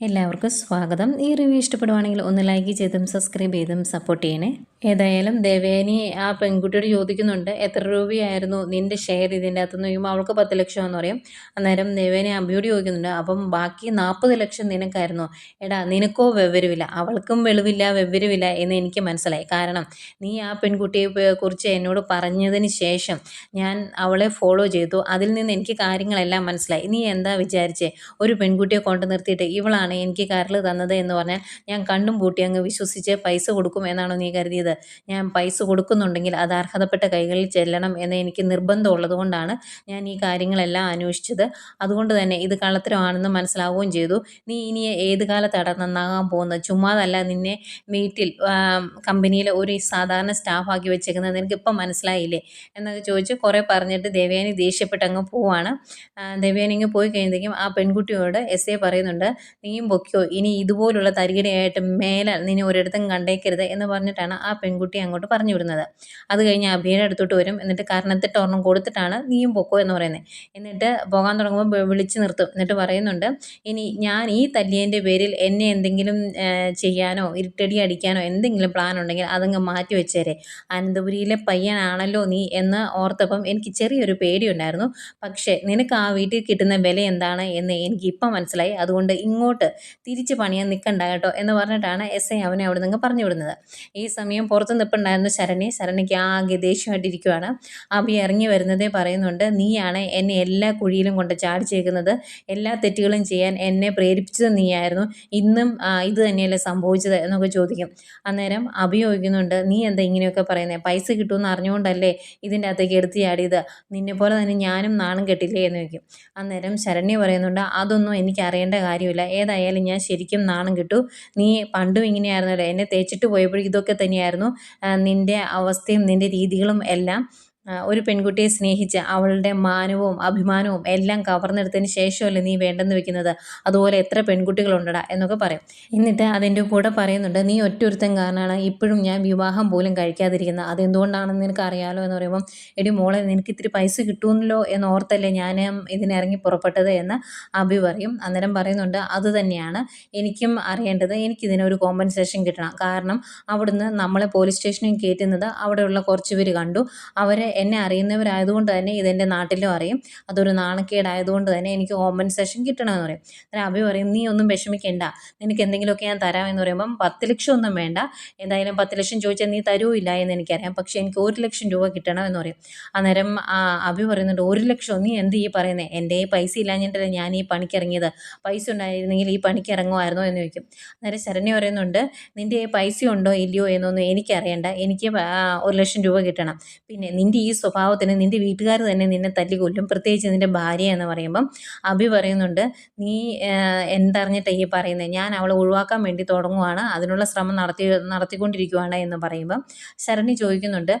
എല്ലാവർക്കും സ്വാഗതം. ഈ റിവ്യൂ ഇഷ്ടപ്പെടുവാണെങ്കിൽ ഒന്ന് ലൈക്ക് ചെയ്തും സബ്സ്ക്രൈബ് ചെയ്തും സപ്പോർട്ട് ചെയ്യണേ. ഏതായാലും ദേവേനി ആ പെൺകുട്ടിയോട് ചോദിക്കുന്നുണ്ട് എത്ര രൂപയായിരുന്നു നിന്റെ ഷെയർ ഇതിന്റെ അകത്തുനിന്ന് ചോദിക്കുമ്പോൾ അവൾക്ക് പത്ത് ലക്ഷം എന്ന് പറയും. അന്നേരം ദേവേനി അമ്മയോട് ചോദിക്കുന്നുണ്ട് അപ്പം ബാക്കി നാൽപ്പത് ലക്ഷം നിനക്കായിരുന്നു? എടാ നിനക്കോ വെവ്വരുവില്ല. അവൾക്കും വെളിവില്ല വെവ്വരുവില്ല എന്ന് എനിക്ക് മനസ്സിലായി. കാരണം നീ ആ പെൺകുട്ടിയെ കുറിച്ച് എന്നോട് പറഞ്ഞതിന് ശേഷം ഞാൻ അവളെ ഫോളോ ചെയ്തു. അതിൽ നിന്ന് എനിക്ക് കാര്യങ്ങളെല്ലാം മനസ്സിലായി. നീ എന്താ വിചാരിച്ചേ? ഒരു പെൺകുട്ടിയെ കൊണ്ടു നിർത്തിയിട്ട് ഇവളാണ് എനിക്ക് കരൾ തന്നത് എന്ന് പറഞ്ഞാൽ ഞാൻ കണ്ണും പൂട്ടി അങ്ങ് വിശ്വസിച്ച് പൈസ കൊടുക്കും എന്നാണോ നീ കരുതിയത്? ഞാൻ പൈസ കൊടുക്കുന്നുണ്ടെങ്കിൽ അത് അർഹതപ്പെട്ട കൈകളിൽ ചെല്ലണം എന്ന് എനിക്ക് നിർബന്ധമുള്ളത് കൊണ്ടാണ് ഞാൻ ഈ കാര്യങ്ങളെല്ലാം അന്വേഷിച്ചത്. അതുകൊണ്ട് തന്നെ ഇത് കള്ളത്തരമാണെന്ന് മനസ്സിലാവുകയും ചെയ്തു. നീ ഇനി ഏത് കാലത്താണ് നന്നാകാൻ പോകുന്നത് ചുമ്മാതല്ല നിന്നെ വീട്ടിൽ കമ്പനിയിൽ ഒരു സാധാരണ സ്റ്റാഫാക്കി വെച്ചേക്കുന്നത് നിനക്ക് ഇപ്പം മനസ്സിലായില്ലേ? എന്നൊക്കെ ചോദിച്ച് കുറേ പറഞ്ഞിട്ട് ദേവയാനി ദേഷ്യപ്പെട്ട് അങ്ങ് പോവാണ്. ദേവയാനി ഇങ്ങ് പോയി കഴിയുമ്പോഴത്തേക്കും ആ പെൺകുട്ടിയോട് എസ് എ പറയുന്നുണ്ട് നീയും പൊക്കിയോ ഇനി ഇതുപോലുള്ള തരികിടയായിട്ട് മേലെ നിന്നെ ഒരിടത്തും കണ്ടേക്കരുത് എന്ന് പറഞ്ഞിട്ടാണ് ആ പെൺകുട്ടി അങ്ങോട്ട് പറഞ്ഞു വിടുന്നത്. അത് കഴിഞ്ഞ് അഭിയുടെ അടുത്തോട്ട് വരും. എന്നിട്ട് കാരണത്തിട്ട് ഒരെണ്ണം കൊടുത്തിട്ടാണ് നീയും പൊക്കോ എന്ന് പറയുന്നത്. എന്നിട്ട് പോകാൻ തുടങ്ങുമ്പോൾ വിളിച്ചു നിർത്തും. എന്നിട്ട് പറയുന്നുണ്ട് ഇനി ഞാൻ ഈ തല്ലിയതിന്റെ പേരിൽ എന്നെ എന്തെങ്കിലും ചെയ്യാനോ ഇരുട്ടടി അടിക്കാനോ എന്തെങ്കിലും പ്ലാൻ ഉണ്ടെങ്കിൽ അതങ്ങ് മാറ്റി വെച്ചേരെ. അനന്തപുരിയിലെ പയ്യനാണല്ലോ നീ എന്ന് ഓർത്തപ്പം എനിക്ക് ചെറിയൊരു പേടിയുണ്ടായിരുന്നു. പക്ഷേ നിനക്ക് ആ വീട്ടിൽ കിട്ടുന്ന വില എന്താണ് എന്ന് എനിക്ക് ഇപ്പം മനസ്സിലായി. അതുകൊണ്ട് ഇങ്ങോട്ട് തിരിച്ച് പണിയാൻ നിൽക്കണ്ട കേട്ടോ എന്ന് പറഞ്ഞിട്ടാണ് എസ് ഐ അവനെ അവിടെ നിന്ന് പറഞ്ഞു വിടുന്നത്. ഈ സമയം പുറത്ത് നിൽപ്പുണ്ടായിരുന്നു ശരണി. ശരണിക്ക് ആകെ ദേഷ്യമായിട്ടിരിക്കുവാണ്. അഭി ഇറങ്ങി വരുന്നതേ പറയുന്നുണ്ട് നീയാണ് എന്നെ എല്ലാ കുഴിയിലും കൊണ്ട് ചാടിച്ചേക്കുന്നത്. എല്ലാ തെറ്റുകളും ചെയ്യാൻ എന്നെ പ്രേരിപ്പിച്ചത് നീയായിരുന്നു. ഇന്നും ഇത് തന്നെയല്ലേ സംഭവിച്ചത് എന്നൊക്കെ ചോദിക്കും. അന്നേരം അഭി ചോദിക്കുന്നുണ്ട് നീ എന്താ ഇങ്ങനെയൊക്കെ പറയുന്നത് പൈസ കിട്ടുമെന്ന് അറിഞ്ഞുകൊണ്ടല്ലേ ഇതിന്റെ അകത്തേക്ക് എടുത്ത് ചാടിയത്? നിന്നെ പോലെ തന്നെ ഞാനും നാണം കെട്ടില്ലേ? എന്ന് ചോദിക്കും. അന്നേരം ശരണ്യ പറയുന്നുണ്ട് അതൊന്നും എനിക്ക് അറിയേണ്ട കാര്യമില്ല. ഏതായാലും ഞാൻ ശരിക്കും നാണം കിട്ടു. നീ പണ്ടും ഇങ്ങനെയായിരുന്നല്ലോ. എന്നെ തേച്ചിട്ട് പോയപ്പോഴും ഇതൊക്കെ തന്നെയായിരുന്നു. നിന്റെ അവസ്ഥയും നിന്റെ രീതികളും എല്ലാം. ഒരു പെൺകുട്ടിയെ സ്നേഹിച്ച് അവളുടെ മാനവും അഭിമാനവും എല്ലാം കവർന്നെടുത്തതിന് ശേഷമല്ലേ നീ വേണ്ടെന്ന് വെക്കുന്നത്? അതുപോലെ എത്ര പെൺകുട്ടികളുണ്ടടാ എന്നൊക്കെ പറയും. എന്നിട്ട് അതിന്റെ കൂടെ പറയുന്നുണ്ട് നീ ഒറ്റൊരുത്തൻ കാരണമാണ് ഇപ്പോഴും ഞാൻ വിവാഹം പോലും കഴിക്കാതിരിക്കുന്നത്. അതെന്തുകൊണ്ടാണെന്ന് നിനക്ക് അറിയാലോ? എന്ന് പറയുമ്പം എടി മോളെ നിനക്ക് ഇത്തിരി പൈസ കിട്ടുമല്ലോ എന്ന് ഓർത്തല്ലേ ഞാൻ ഇതിനിറങ്ങി പുറപ്പെട്ടത്? എന്ന് അഭി പറയും. അന്നേരം പറയുന്നുണ്ട് അത് തന്നെയാണ്. എനിക്കും അറിയേണ്ടത് എനിക്കിതിനൊരു കോമ്പൻസേഷൻ കിട്ടണം. കാരണം അവിടുന്ന് നമ്മളെ പോലീസ് സ്റ്റേഷനിൽ കയറ്റുന്നത് അവിടെയുള്ള കുറച്ച് പേര് കണ്ടു. അവർ എന്നെ അറിയുന്നവരായതുകൊണ്ട് തന്നെ ഇതെന്റെ നാട്ടിലും അറിയും. അതൊരു നാണക്കേടായതുകൊണ്ട് തന്നെ എനിക്ക് കോമ്പൻസേഷൻ കിട്ടണമെന്ന് പറയും. അന്നേരം അഭി പറയും നീ ഒന്നും വിഷമിക്കേണ്ട. നിനക്ക് എന്തെങ്കിലുമൊക്കെ ഞാൻ തരാം എന്ന് പറയുമ്പം പത്ത് ലക്ഷം ഒന്നും വേണ്ട. എന്തായാലും പത്ത് ലക്ഷം ചോദിച്ചാൽ നീ തരൂല്ല എന്ന് എനിക്കറിയാം. പക്ഷേ എനിക്ക് ഒരു ലക്ഷം രൂപ കിട്ടണം എന്ന് പറയും. അന്നേരം അഭി പറയുന്നുണ്ട് ഒരു ലക്ഷം? നീ എന്ത് ഈ പറയുന്നത് എന്റെ പൈസ ഇല്ലാഞ്ഞിട്ടല്ലേ ഞാൻ ഈ പണിക്കിറങ്ങിയത് പൈസ ഉണ്ടായിരുന്നെങ്കിൽ ഈ പണിക്ക് ഇറങ്ങുമായിരുന്നോ? എന്ന് ചോദിക്കും. അന്നേരം ശരണ്യ പറയുന്നുണ്ട് നിന്റെ പൈസ ഉണ്ടോ ഇല്ലയോ എന്നൊന്നും എനിക്കറിയണ്ട. എനിക്ക് ഒരു ലക്ഷം രൂപ കിട്ടണം. പിന്നെ നിന്റെ സ്വഭാവത്തിന് നിന്റെ വീട്ടുകാർ തന്നെ നിന്നെ തല്ലിക്കൊല്ലും. പ്രത്യേകിച്ച് നിന്റെ ഭാര്യ എന്ന് പറയുമ്പം അഭി പറയുന്നുണ്ട് നീ എന്തറിഞ്ഞിട്ട് ഈ പറയുന്നത് ഞാൻ അവളെ ഒഴിവാക്കാൻ വേണ്ടി തുടങ്ങുവാണ്. അതിനുള്ള ശ്രമം നടത്തി നടത്തിക്കൊണ്ടിരിക്കുവാണ് എന്ന് പറയുമ്പം ശരണി ചോദിക്കുന്നുണ്ട്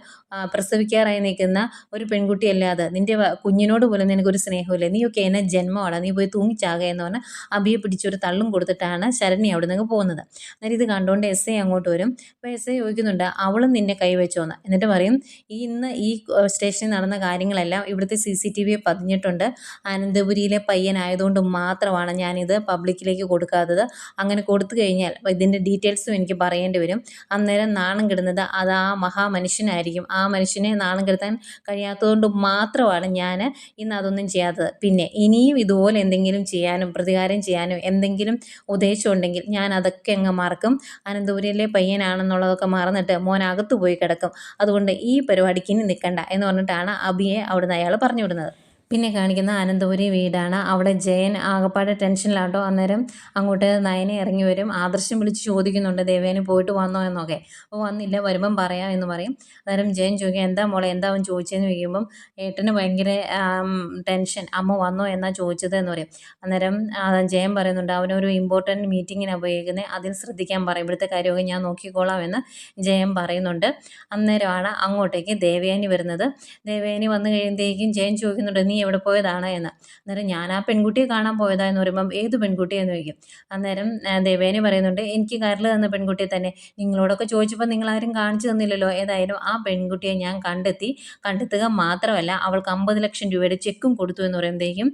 പ്രസവിക്കാറായി നിൽക്കുന്ന ഒരു പെൺകുട്ടിയല്ലാതെ നിന്റെ കുഞ്ഞിനോട് പോലും നിനക്കൊരു സ്നേഹമില്ല. നീയൊക്കെ എന്നെ ജന്മമാണ് നീ പോയി തൂങ്ങിച്ചാകുക എന്ന് പറഞ്ഞാൽ അഭിയെ പിടിച്ചൊരു തള്ളും കൊടുത്തിട്ടാണ് ശരണി അവിടെ നിന്ന് പോകുന്നത്. അന്നേരം ഇത് കണ്ടുകൊണ്ട് എസ് ഐ അങ്ങോട്ട് വരും. അപ്പോൾ എസ് ഐ ചോദിക്കുന്നുണ്ട് അവളും നിന്നെ കൈവച്ചോന്ന്? എന്നിട്ട് പറയും ഈ ഇന്ന് ഈ സ്റ്റേഷനിൽ നടന്ന കാര്യങ്ങളെല്ലാം ഇവിടുത്തെ സി സി ടി വി പതിഞ്ഞിട്ടുണ്ട്. അനന്തപുരിയിലെ പയ്യനായതുകൊണ്ട് മാത്രമാണ് ഞാനിത് പബ്ലിക്കിലേക്ക് കൊടുക്കാത്തത്. അങ്ങനെ കൊടുത്തു കഴിഞ്ഞാൽ ഇതിന്റെ ഡീറ്റെയിൽസും എനിക്ക് പറയേണ്ടി വരും. അന്നേരം നാണം കിടുന്നത് അത് ആ മഹാമനുഷ്യനായിരിക്കും. ആ മനുഷ്യനെ നാണം കെടുത്താൻ കഴിയാത്തതുകൊണ്ട് മാത്രമാണ് ഞാൻ ഇന്ന് അതൊന്നും ചെയ്യാത്തത്. പിന്നെ ഇനിയും ഇതുപോലെ എന്തെങ്കിലും ചെയ്യാനും പ്രതികാരം ചെയ്യാനും എന്തെങ്കിലും ഉദ്ദേശമുണ്ടെങ്കിൽ ഞാൻ അതൊക്കെ അങ്ങ് മറക്കും. അനന്തപുരിയിലെ പയ്യനാണെന്നുള്ളതൊക്കെ മറന്നിട്ട് മോൻ അകത്തു പോയി കിടക്കും. അതുകൊണ്ട് ഈ പരിപാടിക്ക് ഇനി നിൽക്കണ്ട. എന്ന് പറഞ്ഞിട്ടാണ് അബിയെ അവിടുന്ന് അയാൾ പറഞ്ഞു വിടുന്നത്. പിന്നെ കാണിക്കുന്ന അനന്തപുരി വീടാണ്. അവിടെ ജയൻ ആകപ്പാടെ ടെൻഷനിലാട്ടോ. അന്നേരം അങ്ങോട്ട് നയനെ ഇറങ്ങി വരും. ആദർശം വിളിച്ച് ചോദിക്കുന്നുണ്ട് ദേവേനെ പോയിട്ട് വന്നോ എന്നൊക്കെ. അപ്പോൾ വന്നില്ല. വരുമ്പം പറയാം എന്ന് പറയും. അന്നേരം ജയൻ ചോദിക്കുക എന്താ മോളെ എന്താ അവൻ ചോദിച്ചതെന്ന് ചോദിക്കുമ്പം ഏട്ടന് ഭയങ്കര ടെൻഷൻ. അമ്മ വന്നോ എന്നാ ചോദിച്ചത്? എന്ന് പറയും. അന്നേരം ജയൻ പറയുന്നുണ്ട് അവനൊരു ഇമ്പോർട്ടന്റ് മീറ്റിങ്ങിനാണ് ഉപയോഗിക്കുന്നത് അതിൽ ശ്രദ്ധിക്കാൻ പറയും ഇവിടുത്തെ കാര്യമൊക്കെ ഞാൻ നോക്കിക്കോളാം എന്ന് ജയൻ പറയുന്നുണ്ട്. അന്നേരമാണ് അങ്ങോട്ടേക്ക് ദേവയാനി വരുന്നത്. ദേവയാനി വന്നു കഴിയുമ്പോഴത്തേക്കും ജയൻ ചോദിക്കുന്നുണ്ട് നീ നീ എവിടെ പോയതാണ് എന്ന്. അന്നേരം ഞാൻ ആ പെൺകുട്ടിയെ കാണാൻ പോയതാ എന്ന് പറയുമ്പം ഏത് പെൺകുട്ടിയെന്ന് ചോദിക്കും. അന്നേരം ദേവേനെ പറയുന്നുണ്ട് എനിക്ക് കരൽ തന്ന പെൺകുട്ടിയെ തന്നെ. നിങ്ങളോടൊക്കെ ചോദിച്ചപ്പോൾ നിങ്ങളാരും കാണിച്ചു തന്നില്ലല്ലോ. ഏതായാലും ആ പെൺകുട്ടിയെ ഞാൻ കണ്ടെത്തി. കണ്ടെത്തുക മാത്രമല്ല അവൾക്ക് അമ്പത് ലക്ഷം രൂപയുടെ ചെക്കും കൊടുത്തു എന്ന് പറയുമ്പോഴത്തേക്കും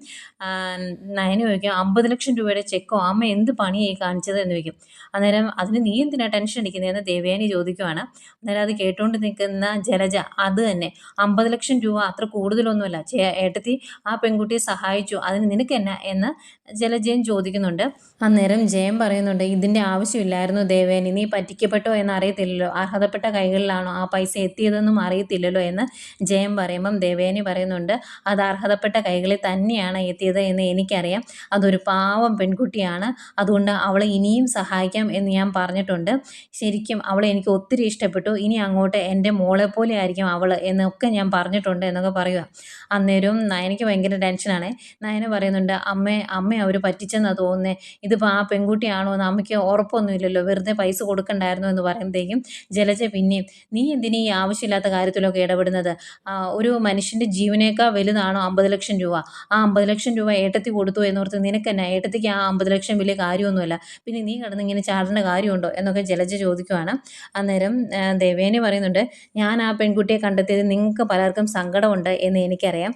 നയന് ചോദിക്കും അമ്പത് ലക്ഷം രൂപയുടെ ചെക്കോ? അമ്മ എന്ത് പണിയായി കാണിച്ചത്? എന്ന് ചോദിക്കും. അന്നേരം അതിന് നീ എന്തിനാ ടെൻഷൻ അടിക്കുന്നതെന്ന് ദേവേനി ചോദിക്കുവാണ്. അന്നേരം അത് കേട്ടുകൊണ്ട് നിൽക്കുന്ന ജലജ അത് തന്നെ. അമ്പത് ലക്ഷം രൂപ അത്ര കൂടുതലൊന്നുമല്ല. ചേ ഏട്ടത്തി ആ പെൺകുട്ടിയെ സഹായിച്ചു. അതിന് നിനക്ക് എന്നാ? ജലജയൻ ചോദിക്കുന്നുണ്ട്. അന്നേരം ജയൻ പറയുന്നുണ്ട് ഇതിന്റെ ആവശ്യമില്ലായിരുന്നു ദേവേനി നീ പറ്റിക്കപ്പെട്ടോ എന്ന് അറിയത്തില്ലല്ലോ. അർഹതപ്പെട്ട കൈകളിലാണോ ആ പൈസ എത്തിയതെന്നും അറിയത്തില്ലല്ലോ എന്ന് ജയൻ പറയുമ്പം ദേവേനി പറയുന്നുണ്ട് അത് അർഹതപ്പെട്ട കൈകളിൽ തന്നെയാണ് എത്തിയത് എന്ന് എനിക്കറിയാം. അതൊരു പാവം പെൺകുട്ടിയാണ്. അതുകൊണ്ട് അവളെ ഇനിയും സഹായിക്കാം എന്ന് ഞാൻ പറഞ്ഞിട്ടുണ്ട്. ശരിക്കും അവളെ എനിക്ക് ഒത്തിരി ഇഷ്ടപ്പെട്ടു. ഇനി അങ്ങോട്ട് എന്റെ മോളെ പോലെ ആയിരിക്കും അവൾ എന്നൊക്കെ ഞാൻ പറഞ്ഞിട്ടുണ്ട് എന്നൊക്കെ പറയുക. അന്നേരവും നയനയ്ക്ക് ഭയങ്കര ടെൻഷനാണ് നയന പറയുന്നുണ്ട് അമ്മേ അമ്മ അവർ പറ്റിച്ചെന്നാണ് തോന്നുന്നത് ഇതിപ്പോൾ ആ പെൺകുട്ടിയാണോ എന്ന് അമ്മയ്ക്ക് ഉറപ്പൊന്നുമില്ലല്ലോ. വെറുതെ പൈസ കൊടുക്കണ്ടായിരുന്നു എന്ന് പറയുമ്പോഴത്തേക്കും ജലജ പിന്നെയും നീ എന്തിനീ ആവശ്യമില്ലാത്ത കാര്യത്തിലൊക്കെ ഇടപെടുന്നത്? ഒരു മനുഷ്യന്റെ ജീവനേക്കാൾ വലുതാണോ അമ്പത് ലക്ഷം രൂപ? ആ അമ്പത് ലക്ഷം രൂപ ഏട്ടത്തി കൊടുത്തു എന്നോർത്ത് തന്നെ ഏട്ടത്തിക്ക് ആ അമ്പത് ലക്ഷം വലിയ കാര്യമൊന്നുമല്ല. പിന്നെ നീ കിടന്ന് ഇങ്ങനെ ചാടേണ്ട കാര്യമുണ്ടോ? എന്നൊക്കെ ജലജ ചോദിക്കുവാണ്. അന്നേരം ദേവേനെ പറയുന്നുണ്ട് ഞാൻ ആ പെൺകുട്ടിയെ കണ്ടെത്തിയത് നിങ്ങൾക്ക് പലർക്കും സങ്കടമുണ്ട് എന്ന് എനിക്കറിയാം.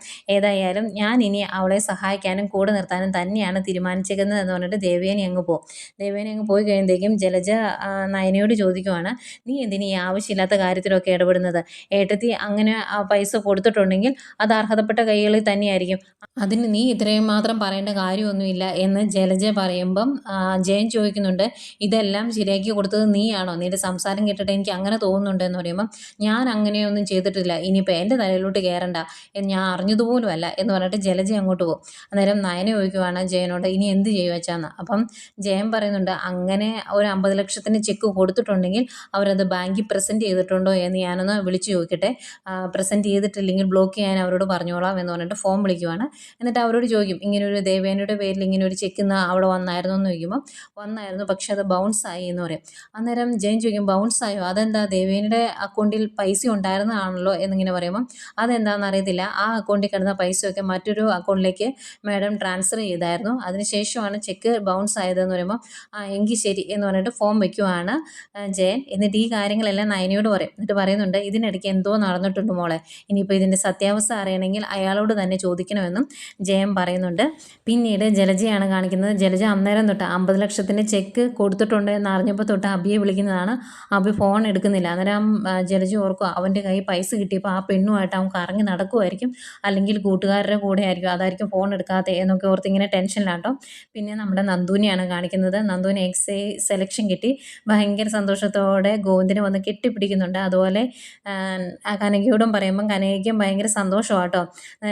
ഏതായാലും ഞാൻ ഇനി അവളെ സഹായിക്കാനും കൂടെ നിർത്താനും തന്നെയാണ് തീരുമാനിച്ചേക്കുന്നത് എന്ന് പറഞ്ഞിട്ട് ദേവേനി അങ്ങ് പോകും ദേവേനി അങ്ങ് പോയി കഴിയുമ്പോഴത്തേക്കും ജലജ നയനയോട് ചോദിക്കുവാണ് നീ എന്തിനീ ആവശ്യമില്ലാത്ത കാര്യത്തിലൊക്കെ ഇടപെടുന്നത്? ഏട്ടത്തി അങ്ങനെ പൈസ കൊടുത്തിട്ടുണ്ടെങ്കിൽ അത് അർഹതപ്പെട്ട കൈകളിൽ തന്നെയായിരിക്കും. അതിന് നീ ഇത്രയും മാത്രം പറയേണ്ട കാര്യമൊന്നുമില്ല എന്ന് ജലജ പറയുമ്പം ജയൻ ചോദിക്കുന്നുണ്ട് ഇതെല്ലാം ശരിയാക്കി കൊടുത്തത് നീയാണോ? നിന്റെ സംസാരം കേട്ടിട്ട് എനിക്ക് അങ്ങനെ തോന്നുന്നുണ്ട് എന്ന് പറയുമ്പം ഞാൻ അങ്ങനെയൊന്നും ചെയ്തിട്ടില്ല. ഇനിയിപ്പോൾ എന്റെ തലയിലോട്ട് കയറണ്ട എന്ന് ഞാൻ അറിഞ്ഞതുപോലുമല്ല എന്ന് പറഞ്ഞിട്ട് ജലജ അങ്ങോട്ട് പോകും. അന്നേരം നയന ചോദിക്കുവാണ് ജയനോട് ഇനി എന്ത് ചെയ്യുക വെച്ചാന്ന് അപ്പം ജയൻ പറയുന്നുണ്ട് അങ്ങനെ ഒരു അമ്പത് ലക്ഷത്തിന് ചെക്ക് കൊടുത്തിട്ടുണ്ടെങ്കിൽ അവരത് ബാങ്കിൽ പ്രസന്റ് ചെയ്തിട്ടുണ്ടോ എന്ന് ഞാനൊന്ന് വിളിച്ച് ചോദിക്കട്ടെ. പ്രസന്റ് ചെയ്തിട്ടില്ലെങ്കിൽ ബ്ലോക്ക് ചെയ്യാൻ അവരോട് പറഞ്ഞോളാം എന്ന് പറഞ്ഞിട്ട് ഫോം വിളിക്കുവാണ്. എന്നിട്ട് അവരോട് ചോദിക്കും ഇങ്ങനെ ഒരു ദേവേനയുടെ പേരിൽ ഇങ്ങനെ ഒരു ചെക്ക് ഇന്ന് അവിടെ വന്നായിരുന്നു? എന്ന് ചോദിക്കുമ്പോൾ വന്നായിരുന്നു പക്ഷെ അത് ബൗൺസ് ആയി എന്ന് പറയും. അന്നേരം ജയൻ ചോദിക്കും ബൗൺസ് ആയോ? അതെന്താ? ദേവേനയുടെ അക്കൗണ്ടിൽ പൈസ ഉണ്ടായിരുന്നതാണല്ലോ? എന്നിങ്ങനെ പറയുമ്പോൾ അതെന്താണെന്ന് അറിയത്തില്ല. ആ അക്കൗണ്ടിൽ കിടന്ന പൈസയൊക്കെ മറ്റൊരു അക്കൗണ്ടിലേക്ക് മാഡം ട്രാൻസ്ഫർ ചെയ്തായിരുന്നു. അതിനുശേഷമാണ് ചെക്ക് ബൗൺസ് ആയതെന്ന് പറയുമ്പോൾ ആ എങ്കിൽ ശരി എന്ന് പറഞ്ഞിട്ട് ഫോം വയ്ക്കുവാണ് ജയൻ. എന്നിട്ട് ഈ കാര്യങ്ങളെല്ലാം നയനയോട് പറയും. എന്നിട്ട് പറയുന്നുണ്ട് ഇതിനിടയ്ക്ക് എന്തോ നടന്നിട്ടുണ്ട് മോളെ. ഇനിയിപ്പോൾ ഇതിന്റെ സത്യാവസ്ഥ അറിയണമെങ്കിൽ അയാളോട് തന്നെ ചോദിക്കണമെന്നും ജയൻ പറയുന്നുണ്ട്. പിന്നീട് ജലജയാണ് കാണിക്കുന്നത്. ജലജ അന്നേരം തൊട്ട് അമ്പത് ലക്ഷത്തിന്റെ ചെക്ക് കൊടുത്തിട്ടുണ്ട് എന്ന് അറിഞ്ഞപ്പോൾ തൊട്ട് അബിയെ വിളിക്കുന്നതാണ്. അബി ഫോൺ എടുക്കുന്നില്ല. അന്നേരം ജലജ ഓർക്കുക അവന്റെ കയ്യിൽ പൈസ കിട്ടിയപ്പോൾ ആ പെണ്ണുമായിട്ട് അവൻ കറങ്ങി നടക്കുമായിരിക്കും അല്ലെങ്കിൽ കൂട്ടുകാരുടെ കൂടെ ആയിരിക്കും അതായിരിക്കും ഫോൺ എടുക്കാതെ എന്നൊക്കെ ഓർത്ത് ഇങ്ങനെ ടെൻഷനിലാട്ടോ പിന്നെ നമ്മുടെ നന്ദുവിനെയാണ് കാണിക്കുന്നത്. നന്ദുവിന് എക്സ് സെലക്ഷൻ കിട്ടി. ഭയങ്കര സന്തോഷത്തോടെ ഗോവിന്ദിനെ വന്ന് കെട്ടിപ്പിടിക്കുന്നുണ്ട്. അതുപോലെ കനകയോടും പറയുമ്പം കനകയ്ക്കും ഭയങ്കര സന്തോഷമാട്ടോ ആ,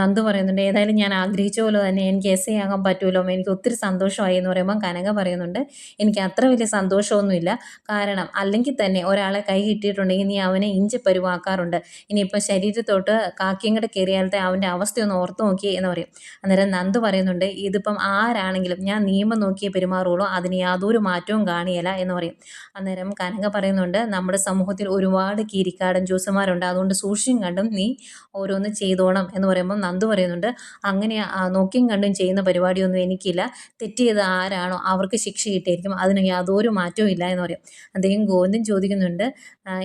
നന്ദു പറയുന്നുണ്ട് ഏതായാലും ഞാൻ ആഗ്രഹിച്ച പോലെ തന്നെ എനിക്ക് എസ് ഐ ആകാൻ പറ്റുമല്ലോ. എനിക്ക് ഒത്തിരി സന്തോഷമായി എന്ന് പറയുമ്പം കനക പറയുന്നുണ്ട് എനിക്ക് അത്ര വലിയ സന്തോഷമൊന്നുമില്ല. കാരണം അല്ലെങ്കിൽ തന്നെ ഒരാളെ കൈ കിട്ടിയിട്ടുണ്ടെങ്കിൽ നീ അവനെ ഇഞ്ചി പരുവാക്കാറുണ്ട് ഇനിയിപ്പോൾ ശരീരത്തോട്ട് കാക്കിയും കയറിയാലത്തെ അവന്റെ അവസ്ഥയൊന്ന് ഓർത്ത് നോക്കി എന്ന് പറയും. അന്നേരം നന്ദ് പറയുന്നുണ്ട് ഇതിപ്പം ആരാണെങ്കിലും ഞാൻ നിയമം നോക്കിയേ പെരുമാറുള്ളൂ അതിന് യാതൊരു മാറ്റവും കാണിയല്ല എന്ന് പറയും. അന്നേരം കനക പറയുന്നുണ്ട് നമ്മുടെ സമൂഹത്തിൽ ഒരുപാട് കീരിക്കാടൻ ജ്യൂസുമാരുണ്ട് അതുകൊണ്ട് സൂക്ഷിച്ചും കണ്ടും നീ ഓരോന്ന് ചെയ്തോണം എന്ന് പറയുമ്പോൾ നന്ദു പറയുന്നുണ്ട് അങ്ങനെ നോക്കിയും കണ്ടും ചെയ്യുന്ന പരിപാടിയൊന്നും എനിക്കില്ല. തെറ്റ് ചെയ്ത ആരാണോ അവർക്ക് ശിക്ഷ കിട്ടിയിരിക്കും അതിന് യാതൊരു മാറ്റവും ഇല്ല എന്ന് പറയും. അദ്ദേഹം ഗോവിന്ദൻ ചോദിക്കുന്നുണ്ട്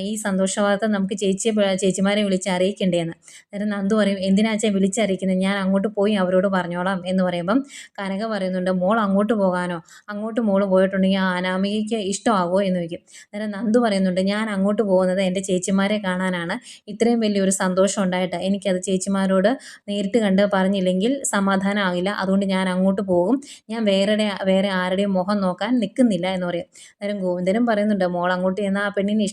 ഈ സന്തോഷവാർത്ത നമുക്ക് ചേച്ചിയെ ചേച്ചിമാരെ വിളിച്ച് അറിയിക്കേണ്ടതെന്ന് അന്നേരം നന്ദു പറയും എന്തിനാച്ചാ വിളിച്ചറിയിക്കുന്നത് ഞാൻ അങ്ങോട്ട് പോയി അവരോട് പറഞ്ഞോളാം. എന്ന് പറയുമ്പം കനക പറയുന്നുണ്ട് മോൾ അങ്ങോട്ട് പോകാനോ? അങ്ങോട്ട് മോൾ പോയിട്ടുണ്ടെങ്കിൽ ആ അനാമികയ്ക്ക് ഇഷ്ടമാവോ? എന്ന് ചോദിക്കും. അന്നേരം നന്ദു പറയുന്നുണ്ട് ഞാൻ അങ്ങോട്ട് പോകുന്നത് എന്റെ ചേച്ചിമാരെ കാണാനാണ്. ഇത്രയും വലിയൊരു സന്തോഷം ഉണ്ടായിട്ട് എനിക്കത് ചേച്ചിമാരോട് നേരിട്ട് കണ്ട് പറഞ്ഞില്ലെങ്കിൽ സമാധാനമാകില്ല അതുകൊണ്ട് ഞാൻ അങ്ങോട്ട് പോകും. ഞാൻ വേറെ വേറെ ആരുടെയും മുഖം നോക്കാൻ നിൽക്കുന്നില്ല എന്ന് പറയും. അന്നേരം ഗോവിന്ദനും പറയുന്നുണ്ട് മോൾ അങ്ങോട്ട് ചെന്നാൽ ആ പെണ്ണിനെ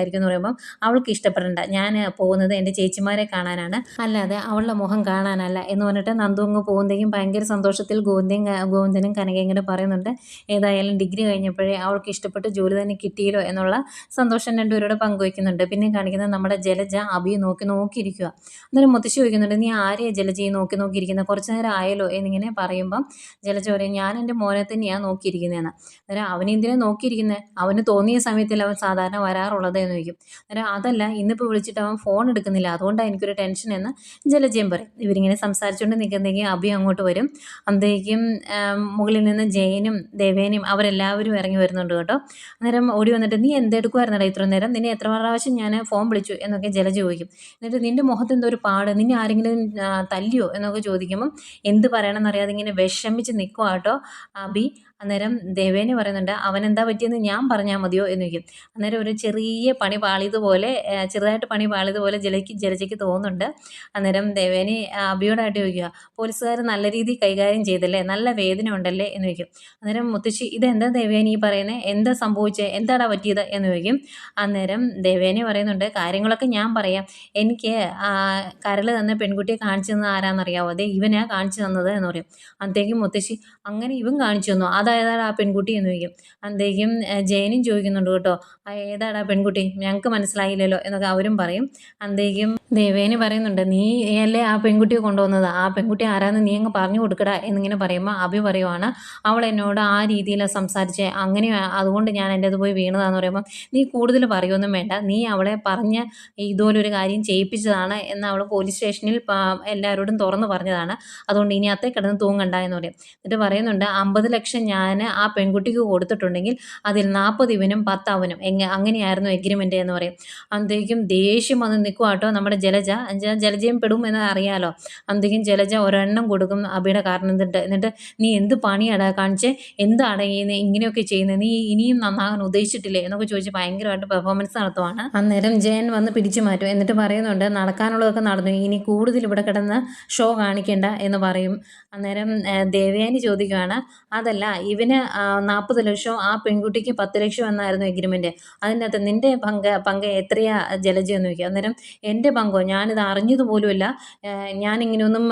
ഇഷ്ടപ്പെട്ടില്ലായിരിക്കും എന്ന് അവൾക്ക് ഇഷ്ടപ്പെടണ്ട. ഞാൻ പോകുന്നത് എന്റെ ചേച്ചിമാരെ കാണാനാണ്. അല്ലാതെ അവളുടെ മുഖം കാണാനല്ല എന്ന് പറഞ്ഞിട്ട് നന്ദു അങ്ങ് പോകുന്നതേക്കും ഭയങ്കര സന്തോഷത്തിൽ ഗോവിന്ദയും ഗോവിന്ദനും കനകയും കൂടെ പറയുന്നുണ്ട്. ഏതായാലും ഡിഗ്രി കഴിഞ്ഞപ്പോഴേ അവൾക്ക് ഇഷ്ടപ്പെട്ട് ജോലി തന്നെ കിട്ടിയല്ലോ എന്നുള്ള സന്തോഷം രണ്ടുപേരോട് പങ്കുവയ്ക്കുന്നുണ്ട്. പിന്നെ കാണിക്കുന്നത് നമ്മുടെ ജലജ അബിയെ നോക്കി നോക്കിയിരിക്കുക. അന്നേരം മുത്തശ്ശി ചോദിക്കുന്നുണ്ട് നീ ആരെയാണ് ജലജയെ നോക്കി നോക്കിയിരിക്കുന്നത്? കുറച്ച് നേരം ആയല്ലോ? എന്നിങ്ങനെ പറയുമ്പം ജലജ പറയും ഞാൻ എന്റെ മോനെ തന്നെയാണ് നോക്കിയിരിക്കുന്നതെന്ന് അന്നേരം അവനെന്തിനാണ് നോക്കിയിരിക്കുന്നത് അവന് തോന്നിയ സമയത്തിൽ അവൻ സാധാരണ വരാറുള്ളത് എന്ന് ചോദിക്കും. അന്നേരം അതല്ല ഇന്നിപ്പോൾ വിളിച്ചിട്ട് അവൻ ഫോൺ എടുക്കുന്നില്ല. അതുകൊണ്ടാണ് എനിക്കൊരു ടെൻഷൻ എന്ന് ജലജയം പറയും. ഇവരിങ്ങനെ സംസാരിച്ചുകൊണ്ട് നിൽക്കുന്നെങ്കിൽ അഭി അങ്ങോട്ട് വരും. അന്തേക്കും മുകളിൽ നിന്ന് ജയനും ദേവേനയും അവരെല്ലാവരും ഇറങ്ങി വരുന്നുണ്ട് കേട്ടോ. അന്നേരം ഓടി വന്നിട്ട് നീ എന്തെടുക്കുമായിരുന്നടാ ഇത്ര നേരം? നിന്നെ എത്ര പ്രാവശ്യം ഞാൻ ഫോൺ വിളിച്ചു? എന്നൊക്കെ ജല ചോദിക്കും. എന്നിട്ട് നിന്റെ മുഖത്ത് എന്തോ ഒരു പാട്? നിന്നെ ആരെങ്കിലും തല്ലിയോ? എന്നൊക്കെ ചോദിക്കുമ്പം എന്ത് പറയണമെന്നറിയാതെ ഇങ്ങനെ വിഷമിച്ച് നിൽക്കുക കേട്ടോ അബി അന്നേരം ദേവേനെ പറയുന്നുണ്ട് അവൻ എന്താ പറ്റിയെന്ന് ഞാൻ പറഞ്ഞാൽ മതിയോ? എന്ന് ചോദിക്കും. അന്നേരം ഒരു ചെറിയ പണി പാളിയതുപോലെ ചെറുതായിട്ട് പണി പാളിയതുപോലെ ജലയ്ക്ക് ജലജയ്ക്ക് തോന്നുന്നുണ്ട്. അന്നേരം ദേവേനെ അഭിയോടായിട്ട് ചോദിക്കുക പോലീസുകാർ നല്ല രീതിയിൽ കൈകാര്യം ചെയ്തല്ലേ? നല്ല വേദന ഉണ്ടല്ലേ? എന്ന് ചോദിക്കും. അന്നേരം മുത്തശ്ശി ഇതെന്താ ദേവേനി ഈ പറയുന്നത് എന്താ സംഭവിച്ചത് എന്താണ് പറ്റിയത്? എന്ന് ചോദിക്കും. അന്നേരം ദേവേനെ പറയുന്നുണ്ട് കാര്യങ്ങളൊക്കെ ഞാൻ പറയാം. എനിക്ക് കരൾ തന്ന പെൺകുട്ടിയെ കാണിച്ചു തന്നത് ആരാന്നറിയാവോ? അതെ ഇവനാ കാണിച്ചു തന്നത് എന്ന് പറയും. അന്നത്തേക്കും മുത്തശ്ശി അങ്ങനെ ഇവൻ കാണിച്ചു തന്നു? അതായതാണ് ആ പെൺകുട്ടി എന്ന് ചോദിക്കും. അന്തേക്കും ജയനും ചോദിക്കുന്നുണ്ട് കേട്ടോ "ആ, ഏതാണ് ആ പെൺകുട്ടി? ഞങ്ങൾക്ക് മനസ്സിലായില്ലല്ലോ എന്നൊക്കെ അവരും പറയും. അന്തേക്കും ദേവേന് പറയുന്നുണ്ട് നീ അല്ലേ ആ പെൺകുട്ടിയെ കൊണ്ടുവന്നത്? ആ പെൺകുട്ടി ആരാന്ന് നീ അങ്ങ് പറഞ്ഞു കൊടുക്കടാ എന്നിങ്ങനെ പറയുമ്പോൾ അഭി പറയുവാണ് അവൾ എന്നോട് ആ രീതിയിലാണ് സംസാരിച്ചേ അങ്ങനെ അതുകൊണ്ട് ഞാൻ എന്റെ അത് പോയി വീണതാന്ന് പറയുമ്പോൾ നീ കൂടുതൽ പറയുമൊന്നും വേണ്ട നീ അവളെ പറഞ്ഞ് ഇതുപോലൊരു കാര്യം ചെയ്യിപ്പിച്ചതാണ് എന്ന് അവൾ പോലീസ് സ്റ്റേഷനിൽ എല്ലാവരോടും തുറന്നു പറഞ്ഞതാണ്. അതുകൊണ്ട് ഇനി അത്തേ കിടന്ന് തൂങ്ങണ്ട എന്ന് പറയും. എന്നിട്ട് പറയുന്നുണ്ട് അമ്പത് ലക്ഷം ഞാൻ ആ പെൺകുട്ടിക്ക് കൊടുത്തിട്ടുണ്ടെങ്കിൽ അതിൽ നാൽപ്പത് ഇവനും പത്ത് അവനും. എങ്ങ അങ്ങനെയായിരുന്നു എഗ്രിമെന്റ് എന്ന് പറയും. അന്നത്തേക്കും ദേഷ്യം വന്ന് നിൽക്കുക കേട്ടോ നമ്മുടെ ജലജ. ജലജയും പെടും എന്ന് അറിയാലോ. അന്നത്തേക്കും ജലജ ഒരെണ്ണം കൊടുക്കും അബിയുടെ കാരണം എന്നിട്ട് എന്നിട്ട് നീ എന്ത് പണിയാടാ കാണിച്ചേ? എന്താണ് ഇങ്ങനെയൊക്കെ ചെയ്യുന്നത് നീ ഇനിയും നന്നാകാൻ ഉദ്ദേശിച്ചിട്ടില്ലേ? എന്നൊക്കെ ചോദിച്ച് ഭയങ്കരമായിട്ട് പെർഫോമൻസ് നടത്തുവാണ്. അന്നേരം ജയൻ വന്ന് പിടിച്ചു മാറ്റും. എന്നിട്ട് പറയുന്നുണ്ട് നടക്കാനുള്ളതൊക്കെ നടന്നു. ഇനി കൂടുതൽ ഇവിടെ കിടന്ന് ഷോ കാണിക്കേണ്ട എന്ന് പറയും. അന്നേരം ദേവയാനി ചോദിക്കുകയാണ് അതല്ല ഇവന് നാൽപ്പത് ലക്ഷം ആ പെൺകുട്ടിക്ക് പത്ത് ലക്ഷം എന്നായിരുന്നു എഗ്രിമെന്റ് അതിനകത്ത് നിന്റെ പങ്ക് പങ്ക് എത്രയാ ജലജ എന്ന് ചോദിക്കുക. അന്നേരം എന്റെ പങ്കോ? ഞാനിത് അറിഞ്ഞത് പോലുമില്ല. ഞാനിങ്ങനെയൊന്നും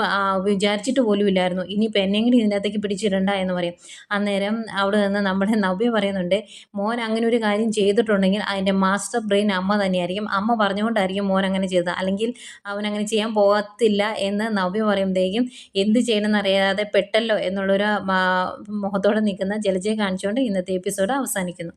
വിചാരിച്ചിട്ട് പോലുമില്ലായിരുന്നു. ഇനിയിപ്പോൾ എന്നെങ്കിലും ഇതിനകത്തേക്ക് പിടിച്ചിടണ്ട എന്ന് പറയും. അന്നേരം അവിടെ നിന്ന് നമ്മുടെ നവ്യ പറയുന്നുണ്ട് മോൻ അങ്ങനെ ഒരു കാര്യം ചെയ്തിട്ടുണ്ടെങ്കിൽ അതിന്റെ മാസ്റ്റർ ബ്രെയിൻ അമ്മ തന്നെയായിരിക്കും. അമ്മ പറഞ്ഞുകൊണ്ടായിരിക്കും മോൻ അങ്ങനെ ചെയ്തത്. അല്ലെങ്കിൽ അവൻ അങ്ങനെ ചെയ്യാൻ പോകത്തില്ല എന്ന് നവ്യ പറയുമ്പോഴേക്കും എന്ത് ചെയ്യണമെന്ന് അറിയാതെ പെട്ടല്ലോ എന്നുള്ളൊരു മുഖത്തോടെ നിൽക്കുന്ന ജലജയെ കാണിച്ചുകൊണ്ട് ഇന്നത്തെ എപ്പിസോഡ് അവസാനിക്കുന്നു.